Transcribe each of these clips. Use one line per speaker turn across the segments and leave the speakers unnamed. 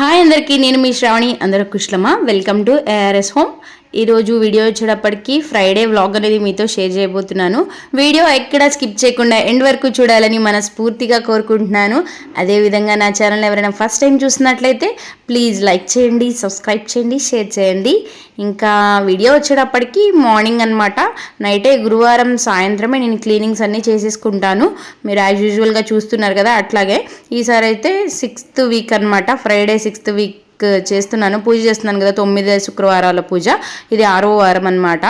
Hi అందరికీ నేను మీ శ్రావణి అందరూ కుశలమా? వెల్కమ్ టు ఏఆర్ఎస్ హోమ్ ఈరోజు వీడియో వచ్చేటప్పటికి ఫ్రైడే వ్లాగ్ అనేది మీతో షేర్ చేయబోతున్నాను. వీడియో ఎక్కడ స్కిప్ చేయకుండా ఎండ్ వరకు చూడాలని మనస్ఫూర్తిగా కోరుకుంటున్నాను. అదేవిధంగా నా ఛానల్ ఎవరైనా ఫస్ట్ టైం చూసినట్లయితే ప్లీజ్ లైక్ చేయండి సబ్స్క్రైబ్ చేయండి షేర్ చేయండి. ఇంకా వీడియో వచ్చేటప్పటికి మార్నింగ్ అనమాట నైటే గురువారం సాయంత్రమే నేను క్లీనింగ్స్ అన్నీ చేసేసుకుంటాను. మీరు యాజ్ యూజువల్గా చూస్తున్నారు కదా అట్లాగే ఈసారి అయితే సిక్స్త్ వీక్ అనమాట ఫ్రైడే సిక్స్త్ వీక్ చేస్తున్నాను. పూజ చేస్తున్నాను కదా తొమ్మిది శుక్రవారాల పూజ. ఇది ఆరో వారం అనమాట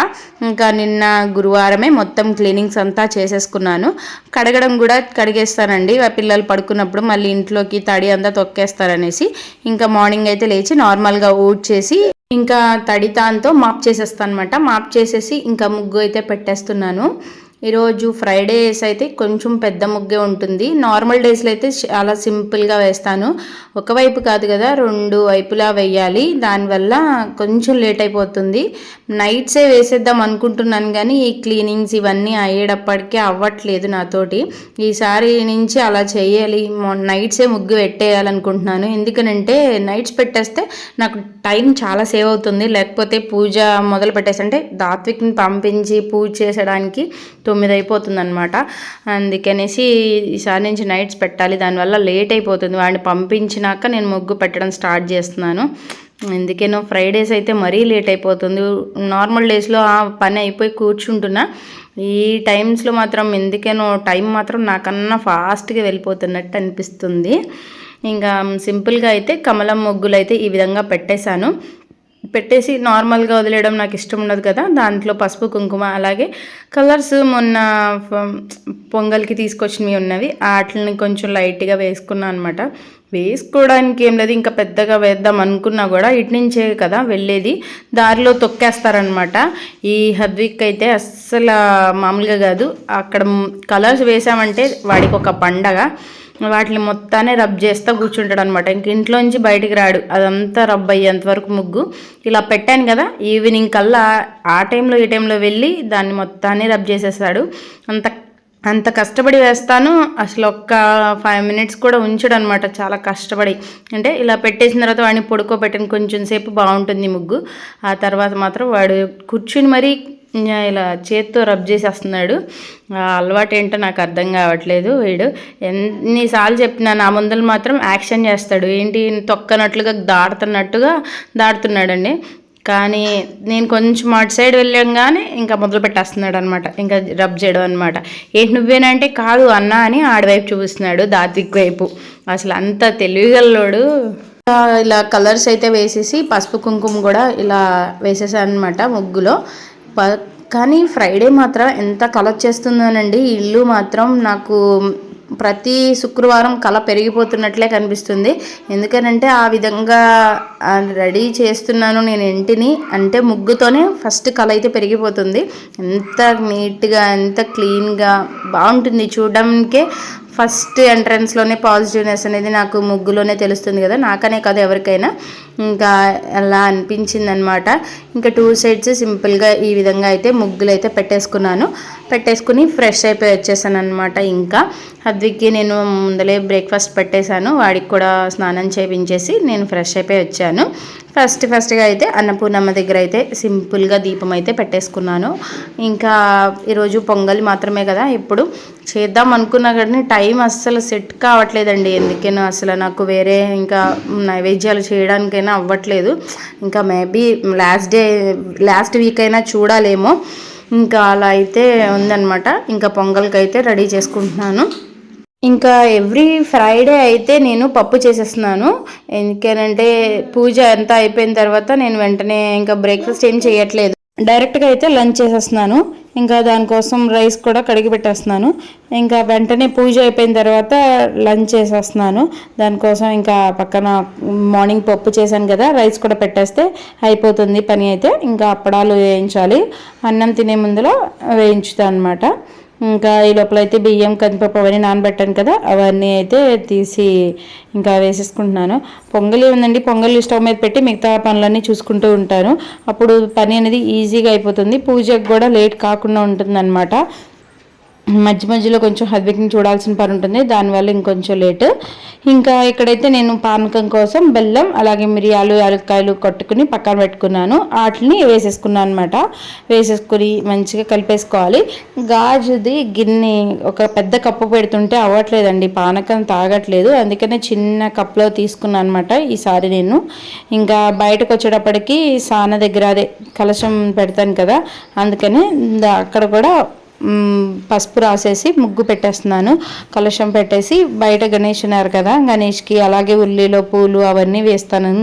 ఇంకా నిన్న గురువారమే మొత్తం క్లీనింగ్స్ అంతా చేసేసుకున్నాను. కడగడం కూడా కడిగేస్తానండి. పిల్లలు పడుకున్నప్పుడు మళ్ళీ ఇంట్లోకి తడి అంతా తొక్కేస్తారనేసి ఇంకా మార్నింగ్ అయితే లేచి నార్మల్గా ఊడ్ చేసి ఇంకా తడితాంతో మాప్ చేసేస్తాను అనమాట మాప్ చేసేసి ఇంకా ముగ్గు అయితే పెట్టేస్తున్నాను. ఈరోజు ఫ్రైడేస్ అయితే కొంచెం పెద్ద ముగ్గే ఉంటుంది. నార్మల్ డేస్లో అయితే చాలా సింపుల్గా వేస్తాను. ఒకవైపు కాదు కదా రెండు వైపులా వేయాలి. దానివల్ల కొంచెం లేట్ అయిపోతుంది. నైట్సే వేసేద్దాం అనుకుంటున్నాను కానీ ఈ క్లీనింగ్స్ ఇవన్నీ అయ్యేటప్పటికీ అవ్వట్లేదు నాతోటి. ఈసారి నుంచి అలా చేయాలి. నైట్సే ముగ్గు పెట్టేయాలనుకుంటున్నాను. ఎందుకనంటే నైట్స్ పెట్టేస్తే నాకు టైం చాలా సేవ్ అవుతుంది. లేకపోతే పూజ మొదలు పెట్టేసి అంటే దాత్విక్ని పంపించి పూజ చేసడానికి తొమ్మిది అయిపోతుంది అనమాట అందుకనేసి ఈసారి నుంచి నైట్స్ పెట్టాలి. దానివల్ల లేట్ అయిపోతుంది వాడిని పంపించినాక నేను ముగ్గు పెట్టడం స్టార్ట్ చేస్తున్నాను. ఎందుకేనో ఫ్రైడేస్ అయితే మరీ లేట్ అయిపోతుంది నార్మల్ డేస్లో ఆ పని అయిపోయి కూర్చుంటున్నా. ఈ టైమ్స్లో మాత్రం ఎందుకేనో టైం మాత్రం నాకన్నా ఫాస్ట్గా వెళ్ళిపోతున్నట్టు అనిపిస్తుంది. ఇంకా సింపుల్గా అయితే కమలం ముగ్గులు అయితే ఈ విధంగా పెట్టేశాను. పెట్టేసి నార్మల్గా వదిలేయడం నాకు ఇష్టం ఉండదు కదా. దాంట్లో పసుపు కుంకుమ అలాగే కలర్స్ మొన్న పొంగల్కి తీసుకొచ్చినవి ఉన్నవి. వాటిని కొంచెం లైట్గా వేసుకున్నాను అనమాట వేసుకోవడానికి ఏం లేదు. ఇంకా పెద్దగా వేద్దాం అనుకున్నా కూడా ఇటు నుంచే కదా వెళ్ళేది. దారిలో తొక్కేస్తారనమాట ఈ హద్విక్ అయితే అస్సలు మామూలుగా కాదు. అక్కడ కలర్స్ వేసామంటే వాడికి ఒక పండగ. వాటిని మొత్తాన్ని రబ్ చేస్తూ కూర్చుంటాడు అనమాట ఇంక ఇంట్లోంచి బయటికి రాడు. అదంతా రబ్ అయ్యేంత వరకు ముగ్గు. ఇలా పెట్టాను కదా ఈవినింగ్ కల్లా ఆ టైంలో ఈ టైంలో వెళ్ళి దాన్ని మొత్తాన్ని రబ్ చేసేస్తాడు. అంత అంత కష్టపడి వేస్తాను. అసలు ఒక్క ఫైవ్ మినిట్స్ కూడా ఉంచడు అనమాట చాలా కష్టపడి. అంటే ఇలా పెట్టేసిన తర్వాత వాడిని పడుకోబెట్టిన కొంచెం సేపు బాగుంటుంది ముగ్గు. ఆ తర్వాత మాత్రం వాడు కూర్చుని మరీ ఇలా చేత్తో రబ్ చేసేస్తున్నాడు. అలవాటు ఏంటో నాకు అర్థం కావట్లేదు వీడు. ఎన్నిసార్లు చెప్పినా నా ముందలు మాత్రం యాక్షన్ చేస్తాడు. ఏంటి తొక్కనట్లుగా దాడుతున్నట్టుగా దాడుతున్నాడండి. కానీ నేను కొంచెం అటు సైడ్ వెళ్ళంగానే ఇంకా మొదలు పెట్టేస్తున్నాడు అనమాట ఇంకా రబ్ చేయడం అనమాట ఏంటి నువ్వేనంటే కాదు అన్న అని ఆడవైపు చూపిస్తున్నాడు దాతిక్ వైపు. అసలు అంత తెలివిగల్లోడు ఇలా కలర్స్ అయితే వేసేసి పసుపు కుంకుమ కూడా ఇలా వేసేసాను అనమాట ముగ్గులో. కానీ ఫ్రైడే మాత్రం ఎంత కలర్ చేస్తుందోనండి. ఇల్లు మాత్రం నాకు ప్రతి శుక్రవారం కళ పెరిగిపోతున్నట్లే కనిపిస్తుంది. ఎందుకనంటే ఆ విధంగా రెడీ చేస్తున్నాను నేను ఇంటిని. అంటే ముగ్గుతోనే ఫస్ట్ కళ అయితే పెరిగిపోతుంది. ఎంత నీట్గా ఎంత క్లీన్గా బాగుంటుంది చూడడానికే ఫస్ట్ ఎంట్రన్స్లోనే పాజిటివ్నెస్ అనేది నాకు ముగ్గులోనే తెలుస్తుంది కదా. నాకనే కాదు ఎవరికైనా. ఇంకా అలా అనిపించింది అనమాట ఇంకా టూ సైడ్స్ సింపుల్గా ఈ విధంగా అయితే ముగ్గులు అయితే పెట్టేసుకున్నాను. పెట్టేసుకుని ఫ్రెష్ అయిపోయి వచ్చేసాను అనమాట ఇంకా. హద్విక్కి నేను ముందలే బ్రేక్ఫాస్ట్ పెట్టేశాను. వాడికి కూడా స్నానం చేయించేసి నేను ఫ్రెష్ అయిపోయి వచ్చాను. ఫస్ట్ ఫస్ట్గా అయితే అన్నపూర్ణమ్మ దగ్గర అయితే సింపుల్గా దీపం అయితే పెట్టేసుకున్నాను. ఇంకా ఈరోజు పొంగల్ మాత్రమే కదా. ఇప్పుడు చేద్దాం అనుకున్నా కానీ టైం అస్సలు సెట్ కావట్లేదండి. ఎందుకైనా అసలు నాకు వేరే ఇంకా నైవేద్యాలు చేయడానికైనా అవ్వట్లేదు. ఇంకా maybe last day last week అయినా చూడాలేమో. ఇంకా అలా అయితే ఉందన్నమాట. ఇంకా పొంగల్కి అయితే రెడీ చేసుకుంటున్నాను. ఇంకా ఎవ్రీ ఫ్రైడే అయితే నేను పప్పు చేసేస్తున్నాను. ఎందుకనంటే పూజ అంతా అయిపోయిన తర్వాత నేను వెంటనే ఇంకా బ్రేక్ఫాస్ట్ ఏం చేయట్లేదు. డైరెక్ట్గా అయితే లంచ్ చేసేస్తున్నాను. ఇంకా దానికోసం రైస్ కూడా కడిగి పెట్టేస్తున్నాను. ఇంకా వెంటనే పూజ అయిపోయిన తర్వాత లంచ్ చేసేస్తున్నాను. దానికోసం ఇంకా పక్కన మార్నింగ్ పప్పు చేశాను కదా రైస్ కూడా పెట్టేస్తే అయిపోతుంది పని అయితే. ఇంకా అప్పడాలు వేయించాలి. అన్నం తినే ముందులో వేయించుతాను అనమాట ఇంకా ఈ లోపల అయితే బియ్యం కందిపప్పు అవన్నీ నానబెట్టాను కదా అవన్నీ అయితే తీసి ఇంకా వేసేసుకుంటున్నాను. పొంగలి ఉందండి పొంగలి స్టవ్ మీద పెట్టి మిగతా పనులన్నీ చూసుకుంటూ ఉంటాను. అప్పుడు పని అనేది ఈజీగా అయిపోతుంది. పూజకు కూడా లేట్ కాకుండా ఉంటుందన్నమాట. మధ్య మధ్యలో కొంచెం హద్విక్ని చూడాల్సిన పని ఉంటుంది. దానివల్ల ఇంకొంచెం లేట్. ఇంకా ఇక్కడైతే నేను పానకం కోసం బెల్లం అలాగే మిరియాలు యాలక్కాయలు కొట్టుకుని పక్కన పెట్టుకున్నాను. వాటిని వేసేసుకున్నాను అనమాట వేసేసుకుని మంచిగా కలిపేసుకోవాలి. గాజుది గిన్నె ఒక పెద్ద కప్పు పెడుతుంటే అవ్వట్లేదండి. పానకం తాగట్లేదు. అందుకనే చిన్న కప్లో తీసుకున్నాను అనమాట ఈసారి నేను. ఇంకా బయటకు వచ్చేటప్పటికి సాన దగ్గర అదే కలశం పెడతాను కదా అందుకనే అక్కడ కూడా పసుపు రాసేసి ముగ్గు పెట్టేస్తున్నాను. కలశం పెట్టేసి బయట గణేష్ ఉన్నారు కదా గణేష్కి అలాగే ఉల్లిలో పూలు అవన్నీ వేస్తాను.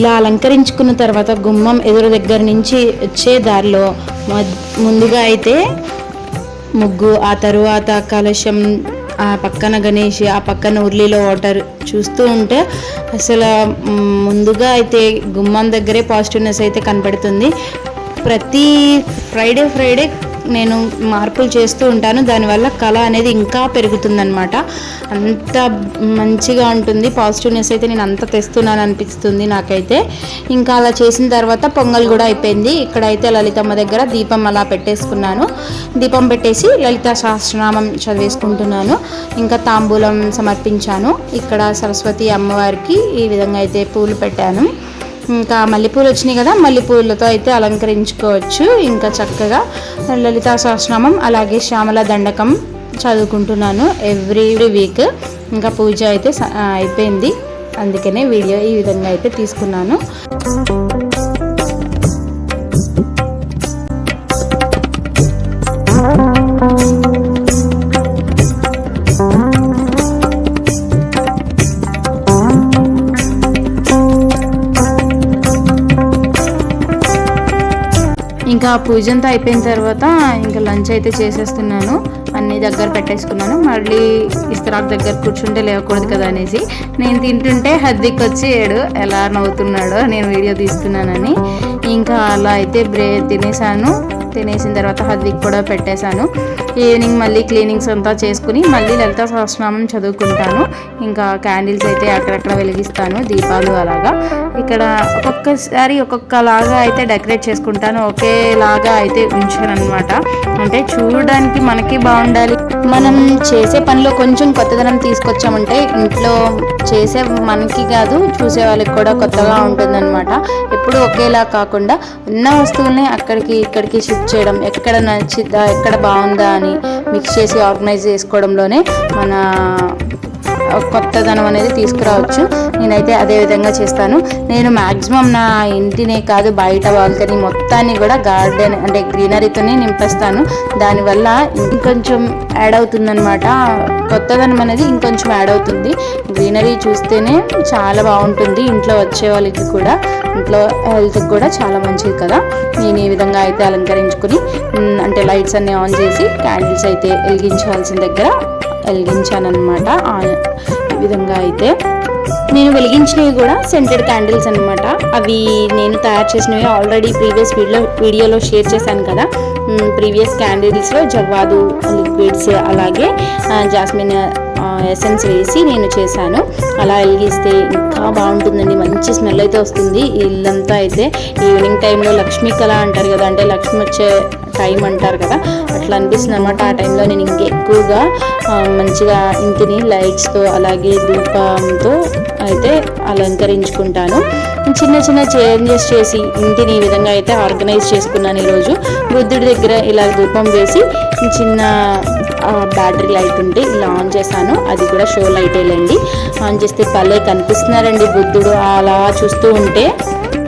ఇలా అలంకరించుకున్న తర్వాత గుమ్మం ఎదురు దగ్గర నుంచి వచ్చే దారిలో ముందుగా అయితే ముగ్గు ఆ తరువాత కలశం ఆ పక్కన గణేష్ ఆ పక్కన ఉర్లీలో వాటర్ చూస్తూ ఉంటే అసలు ముందుగా అయితే గుమ్మం దగ్గరే పాజిటివ్నెస్ అయితే కనపడుతుంది. ప్రతి ఫ్రైడే ఫ్రైడే నేను మార్పులు చేస్తూ ఉంటాను. దానివల్ల కళ అనేది ఇంకా పెరుగుతుందనమాట అంత మంచిగా ఉంటుంది. పాజిటివ్నెస్ అయితే నేను అంత తెస్తున్నాను అనిపిస్తుంది నాకైతే. ఇంకా అలా చేసిన తర్వాత పొంగల్ కూడా అయిపోయింది. ఇక్కడైతే లలితమ్మ దగ్గర దీపం అలా పెట్టేసుకున్నాను. దీపం పెట్టేసి లలిత సహస్రనామం చదివేసుకుంటున్నాను. ఇంకా తాంబూలం సమర్పించాను. ఇక్కడ సరస్వతి అమ్మవారికి ఈ విధంగా అయితే పూలు పెట్టాను. ఇంకా మల్లెపూలు వచ్చినాయి కదా మల్లెపూలతో అయితే అలంకరించుకోవచ్చు. ఇంకా చక్కగా లలితా సహస్రనామం అలాగే శ్యామల దండకం చదువుకుంటున్నాను ఎవ్రీ వీక్. ఇంకా పూజ అయితే అయిపోయింది. అందుకనే వీడియో ఈ విధంగా అయితే తీసుకున్నాను. ఇంకా పూజ అంతా అయిపోయిన తర్వాత ఇంకా లంచ్ అయితే చేసేస్తున్నాను. అన్ని దగ్గర పెట్టేసుకున్నాను. మళ్ళీ ఇస్తరాకు దగ్గర కూర్చుంటే లేవకూడదు కదా అనేసి. నేను తింటుంటే హద్దికి వచ్చి ఎలా నవ్వుతున్నాడో నేను వీడియో తీస్తున్నానని. ఇంకా అలా అయితే బ్రే తినేసాను. తినేసిన తర్వాత హద్దికి కూడా పెట్టేశాను. ఈవినింగ్ మళ్ళీ క్లీనింగ్స్ అంతా చేసుకుని మళ్ళీ లలిత సహస్రనామం చదువుకుంటాను. ఇంకా క్యాండిల్స్ అయితే అక్కడక్కడ వెలిగిస్తాను దీపాలు అలాగా. ఇక్కడ ఒక్కొక్కసారి ఒక్కొక్కలాగా అయితే డెకరేట్ చేసుకుంటాను. ఒకేలాగా అయితే ఉంచాను అనమాట అంటే చూడడానికి మనకి బాగుండాలి. మనం చేసే పనిలో కొంచెం కొత్తదనం తీసుకొచ్చామంటే ఇంట్లో చేసే మనకి కాదు చూసే వాళ్ళకి కూడా కొత్తగా ఉంటుందన్నమాట. ఎప్పుడు ఒకేలా కాకుండా ఉన్న వస్తువుల్ని అక్కడికి ఇక్కడికి షిఫ్ట్ చేయడం ఎక్కడ నచ్చిద్దా ఎక్కడ బాగుందా అని మిక్స్ చేసి ఆర్గనైజ్ చేసుకోవడంలోనే మన కొత్తదనం అనేది తీసుకురావచ్చు. నేనైతే అదే విధంగా చేస్తాను. నేను మ్యాక్సిమం నా ఇంటినే కాదు బయట బాల్కనీ మొత్తాన్ని కూడా గార్డెన్ అంటే గ్రీనరీతోనే నింపేస్తాను. దానివల్ల ఇంకొంచెం యాడ్ అవుతుందనమాట కొత్తదనం అనేది ఇంకొంచెం యాడ్ అవుతుంది. గ్రీనరీ చూస్తేనే చాలా బాగుంటుంది. ఇంట్లో వచ్చే వాళ్ళకి కూడా ఇంట్లో హెల్త్కి కూడా చాలా మంచిది కదా. నేను ఈ విధంగా అయితే అలంకరించుకుని అంటే లైట్స్ అన్ని ఆన్ చేసి క్యాండిల్స్ అయితే వెలిగించాల్సిన దగ్గర వెలిగించానమాట ఈ విధంగా అయితే నేను వెలిగించినవి కూడా సెంటెడ్ క్యాండిల్స్ అనమాట అవి నేను తయారు చేసినవి ఆల్రెడీ ప్రీవియస్ వీడియో వీడియోలో షేర్ చేశాను కదా. ప్రీవియస్ క్యాండిల్స్లో జవ్వాదు లిక్విడ్స్ అలాగే జాస్మిన్ ఎసెన్స్ వేసి నేను చేశాను. అలా వెలిగిస్తే ఇంకా బాగుంటుందండి. మంచి స్మెల్ అయితే వస్తుంది. ఇల్లంతా అయితే ఈవినింగ్ టైంలో లక్ష్మీ కళ అంటారు కదా అంటే లక్ష్మి వచ్చే టైం అంటారు కదా అట్లా అనిపిస్తుంది అనమాట ఆ టైంలో నేను ఇంకా ఎక్కువగా మంచిగా ఇంటిని లైట్స్తో అలాగే దీపంతో అయితే అలంకరించుకుంటాను. చిన్న చిన్న చేంజెస్ చేసి ఇంటిని ఈ విధంగా అయితే ఆర్గనైజ్ చేసుకున్నాను ఈరోజు. బుద్ధుడి దగ్గర ఇలా దీపం వేసి చిన్న బ్యాటరీ లైట్ ఉంటే ఇలా ఆన్ చేశాను. అది కూడా షో లైటేలేండి ఆన్ చేస్తే భలే కనిపిస్తున్నారండి బుద్ధుడు. అలా చూస్తూ ఉంటే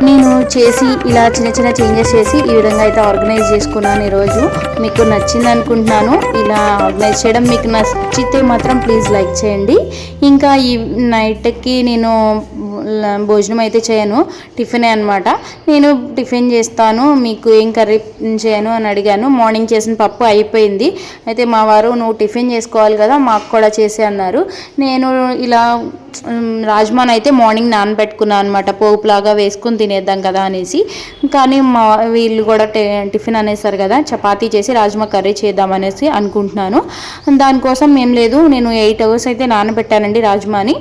నేను చేసి ఇలా చిన్న చిన్న చేంజెస్ చేసి ఈ విధంగా అయితే ఆర్గనైజ్ చేసుకున్నాను ఈరోజు. మీకు నచ్చింది అనుకుంటున్నాను. ఇలా ఆర్గనైజ్ చేయడం మీకు నచ్చితే మాత్రం ప్లీజ్ లైక్ చేయండి. ఇంకా ఈ నైట్కి నేను భోజనం అయితే చేయను. టిఫినే అనమాట నేను టిఫిన్ చేస్తాను మీకు ఏం కర్రీ చేయను అని అడిగాను. మార్నింగ్ చేసిన పప్పు అయిపోయింది. అయితే మా వారు నువ్వు టిఫిన్ చేసుకోవాలి కదా మాకు కూడా చేసే అన్నారు. నేను ఇలా రాజ్మాన్ అయితే మార్నింగ్ నానబెట్టుకున్నాను అనమాట పోపులాగా వేసుకుని తినేద్దాం కదా అనేసి. కానీ మా వీళ్ళు కూడా టిఫిన్ అనేసారు కదా చపాతీ చేసి రాజ్మా కర్రీ చేద్దాం అనేసి అనుకుంటున్నాను. దానికోసం ఏం లేదు నేను ఎయిట్ అవర్స్ అయితే నానబెట్టానండి రాజ్మాని.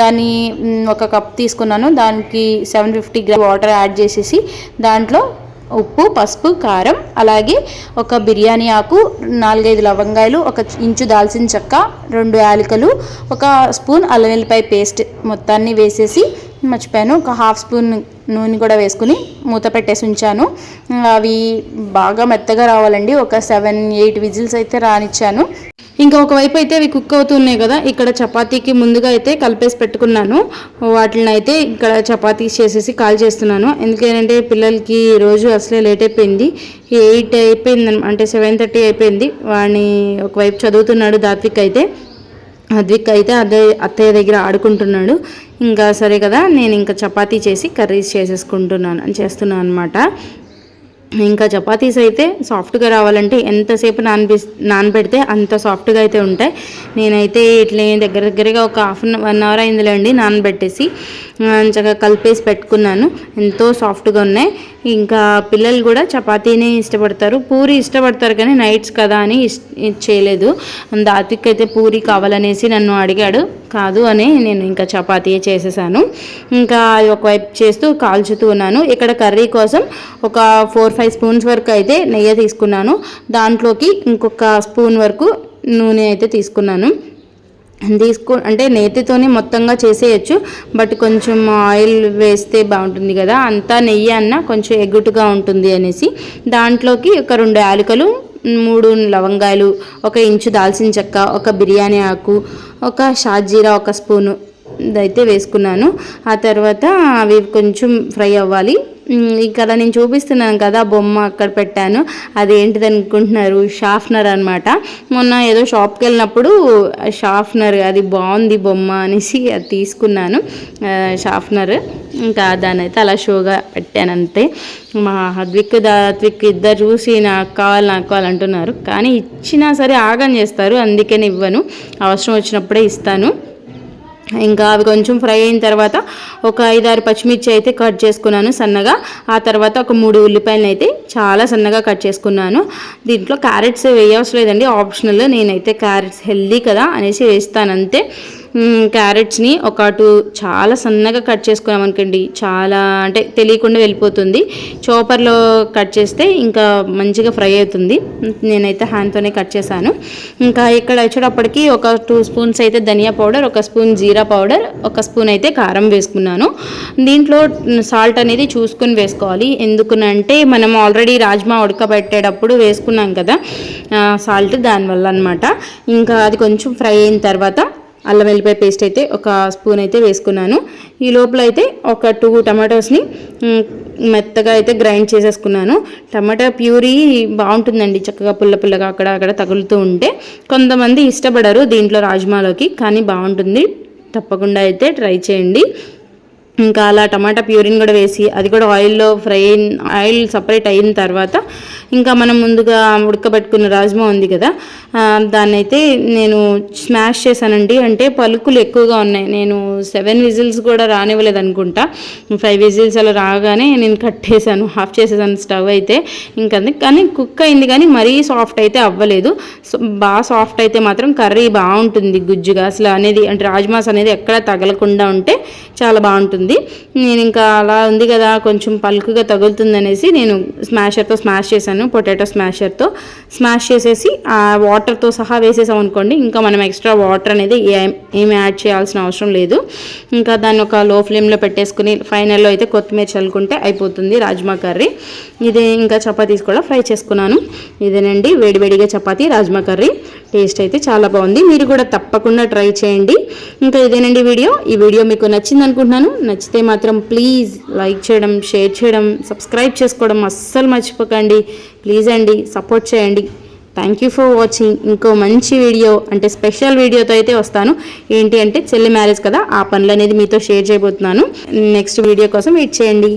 దాన్ని ఒక కప్ తీసుకున్నాను. దానికి seven fifty gram water add చేసేసి దాంట్లో ఉప్పు పసుపు కారం అలాగే ఒక బిర్యానీ ఆకు నాలుగైదు లవంగాయలు ఒక ఇంచు దాల్చిన చెక్క రెండు యాలకులు ఒక స్పూన్ అల్లం వెల్లిపాయ పేస్ట్ మొత్తాన్ని వేసేసి మర్చిపోయాను. ఒక హాఫ్ స్పూన్ నూనె కూడా వేసుకుని మూత పెట్టేసి ఉంచాను. అవి బాగా మెత్తగా రావాలండి. ఒక సెవెన్ ఎయిట్ విజిల్స్ అయితే రానిచ్చాను. ఇంకా ఒకవైపు అయితే అవి కుక్ అవుతున్నాయి కదా ఇక్కడ చపాతీకి ముందుగా అయితే కలిపేసి పెట్టుకున్నాను. వాటిని అయితే ఇక్కడ చపాతీ చేసేసి కాల్ చేస్తున్నాను. ఎందుకంటే పిల్లలకి రోజు అసలే లేట్ అయిపోయింది. ఎయిట్ అయిపోయింది అంటే సెవెన్ థర్టీ అయిపోయింది. వాడిని ఒకవైపు చదువుతున్నాడు దాత్విక్ అయితే. అద్విక్ అయితే అదే అత్తయ్య దగ్గర ఆడుకుంటున్నాడు. ఇంకా సరే కదా నేను ఇంకా చపాతీ చేసి కర్రీస్ చేసేసుకుంటున్నాను చేస్తున్నాను అనమాట ఇంకా చపాతీస్ అయితే సాఫ్ట్గా రావాలంటే ఎంతసేపు నానబి నానబెడితే అంత సాఫ్ట్గా అయితే ఉంటాయి. నేనైతే ఇట్లా దగ్గర దగ్గరగా ఒక హాఫ్ అన్ వన్ అవర్ అయిందిలేండి నానబెట్టేసి చక్కగా కలిపేసి పెట్టుకున్నాను. ఎంతో సాఫ్ట్గా ఉన్నాయి. ఇంకా పిల్లలు కూడా చపాతీనే ఇష్టపడతారు. పూరి ఇష్టపడతారు కానీ నైట్స్ కదా అని ఇస్- ఇది చేయలేదు. దాతికి అయితే పూరి కావాలనేసి నన్ను అడిగాడు. కాదు అని నేను ఇంకా చపాతీ చేసేసాను. ఇంకా అది ఒకవైపు చేస్తూ కాల్చుతూ ఉన్నాను. ఇక్కడ కర్రీ కోసం ఒక ఫోర్ ఫైవ్ స్పూన్స్ వరకు అయితే నెయ్యి తీసుకున్నాను. దాంట్లోకి ఇంకొక స్పూన్ వరకు నూనె అయితే తీసుకున్నాను. తీసుకు అంటే నేతితోనే మొత్తంగా చేసేయచ్చు. బట్ కొంచెం ఆయిల్ వేస్తే బాగుంటుంది కదా అంతా నెయ్యి అన్న కొంచెం ఎగ్గుటుగా ఉంటుంది అనేసి. దాంట్లోకి ఒక రెండు యాలకలు మూడు లవంగాయలు ఒక ఇంచు దాల్చిన చెక్క ఒక బిర్యానీ ఆకు ఒక షాజీరా ఒక స్పూను అయితే వేసుకున్నాను. ఆ తర్వాత అవి కొంచెం ఫ్రై అవ్వాలి. ఇక్కడ నేను చూపిస్తున్నాను కదా బొమ్మ అక్కడ పెట్టాను. అది ఏంటిది అనుకుంటున్నారు? షాఫ్నర్ అనమాట మొన్న ఏదో షాప్కి వెళ్ళినప్పుడు షాఫ్నర్ అది బాగుంది బొమ్మ అనేసి అది తీసుకున్నాను. షాఫ్నర్. ఇంకా దాని అయితే అలా షోగా పెట్టాను అంతే. మా హద్విక్ దాత్విక్ ఇద్దరు చూసి నాకు కావాలి నాకు కావాలి అంటున్నారు. కానీ ఇచ్చినా సరే ఆగం చేస్తారు అందుకని ఇవ్వను. అవసరం వచ్చినప్పుడే ఇస్తాను. ఇంకా అవి కొంచెం ఫ్రై అయిన తర్వాత ఒక ఐదారు పచ్చిమిర్చి అయితే కట్ చేసుకున్నాను సన్నగా. ఆ తర్వాత ఒక మూడు ఉల్లిపాయలను అయితే చాలా సన్నగా కట్ చేసుకున్నాను. దీంట్లో క్యారెట్స్ వేయవసరం లేదండి ఆప్షనల్. నేనైతే క్యారెట్స్ హెల్దీ కదా అనేసి వేస్తాను అంతే. క్యారెట్స్ని ఒక టూ చాలా సన్నగా కట్ చేసుకున్నాం అనుకోండి చాలా అంటే తెలియకుండా వెళ్ళిపోతుంది. చోపర్లో కట్ చేస్తే ఇంకా మంచిగా ఫ్రై అవుతుంది. నేనైతే హ్యాండ్తోనే కట్ చేశాను. ఇంకా ఇక్కడ వచ్చేటప్పటికి ఒక టూ స్పూన్స్ అయితే ధనియా పౌడర్ ఒక స్పూన్ జీరా పౌడర్ ఒక స్పూన్ అయితే కారం వేసుకున్నాను. దీంట్లో సాల్ట్ అనేది చూసుకొని వేసుకోవాలి. ఎందుకునంటే మనం ఆల్రెడీ రాజ్మా ఉడకబెట్టేటప్పుడు వేసుకున్నాం కదా సాల్ట్ దానివల్ల అనమాట ఇంకా అది కొంచెం ఫ్రై అయిన తర్వాత అల్లం వెల్లిపాయ పేస్ట్ అయితే ఒక స్పూన్ అయితే వేసుకున్నాను. ఈ లోపల అయితే ఒక టూ టమాటోస్ని మెత్తగా అయితే గ్రైండ్ చేసేసుకున్నాను. టమాటా ప్యూరీ బాగుంటుందండి చక్కగా పుల్ల పుల్లగా అక్కడ అక్కడ తగులుతూ ఉంటే. కొంతమంది ఇష్టపడరు దీంట్లో రాజ్మాలోకి కానీ బాగుంటుంది. తప్పకుండా అయితే ట్రై చేయండి. ఇంకా అలా టమాటా ప్యూరిన్ కూడా వేసి అది కూడా ఆయిల్లో ఫ్రై ఆయిల్ సపరేట్ అయిన తర్వాత ఇంకా మనం ముందుగా ఉడకబెట్టుకున్న రాజ్మా ఉంది కదా దాన్ని అయితే నేను స్మాష్ చేశానండి. అంటే పలుకులు ఎక్కువగా ఉన్నాయి. నేను సెవెన్ విజిల్స్ కూడా రానివ్వలేదు అనుకుంటా. ఫైవ్ విజిల్స్ అలా రాగానే నేను కట్టేశాను ఆఫ్ చేసేసాను స్టవ్ అయితే. ఇంకా కానీ కుక్ అయింది కానీ మరీ సాఫ్ట్ అయితే అవ్వలేదు. సో బాగా సాఫ్ట్ అయితే మాత్రం కర్రీ బాగుంటుంది గుజ్జుగా. అసలు అనేది అంటే రాజ్మాస్ అనేది ఎక్కడ తగలకుండా ఉంటే చాలా బాగుంటుంది. నేను ఇంకా అలా ఉంది కదా కొంచెం పలుకుగా తగులుతుంది అనేసి నేను స్మాషర్తో స్మాష్ చేశాను పొటాటో స్మాషర్తో స్మాష్ చేసేసి ఆ వాటర్తో సహా వేసేసాం అనుకోండి ఇంకా మనం ఎక్స్ట్రా వాటర్ అనేది ఏం ఏమి యాడ్ చేయాల్సిన అవసరం లేదు. ఇంకా దాన్ని ఒక లో ఫ్లేమ్లో పెట్టేసుకుని ఫైనల్లో అయితే కొత్తిమీర చల్లుకుంటే అయిపోతుంది రాజ్మా కర్రీ. ఇది ఇంకా చపాతీస్ కూడా ఫ్రై చేసుకున్నాను. ఇదేనండి వేడివేడిగా చపాతీ రాజ్మా కర్రీ. టేస్ట్ అయితే చాలా బాగుంది. మీరు కూడా తప్పకుండా ట్రై చేయండి. ఇంకా ఇదేనండి వీడియో. ఈ వీడియో మీకు నచ్చింది అనుకుంటున్నాను. నచ్చితే మాత్రం ప్లీజ్ లైక్ చేయడం షేర్ చేయడం సబ్స్క్రైబ్ చేసుకోవడం అస్సలు మర్చిపోకండి. ప్లీజ్ అండి సపోర్ట్ చేయండి. థ్యాంక్ యూ ఫర్ వాచింగ్ ఇంకో మంచి వీడియో అంటే స్పెషల్ వీడియోతో అయితే వస్తాను. ఏంటి అంటే చెల్లి మ్యారేజ్ కదా ఆ పనులు అనేది మీతో షేర్ చేయబోతున్నాను. నెక్స్ట్ వీడియో కోసం వెయిట్ చేయండి.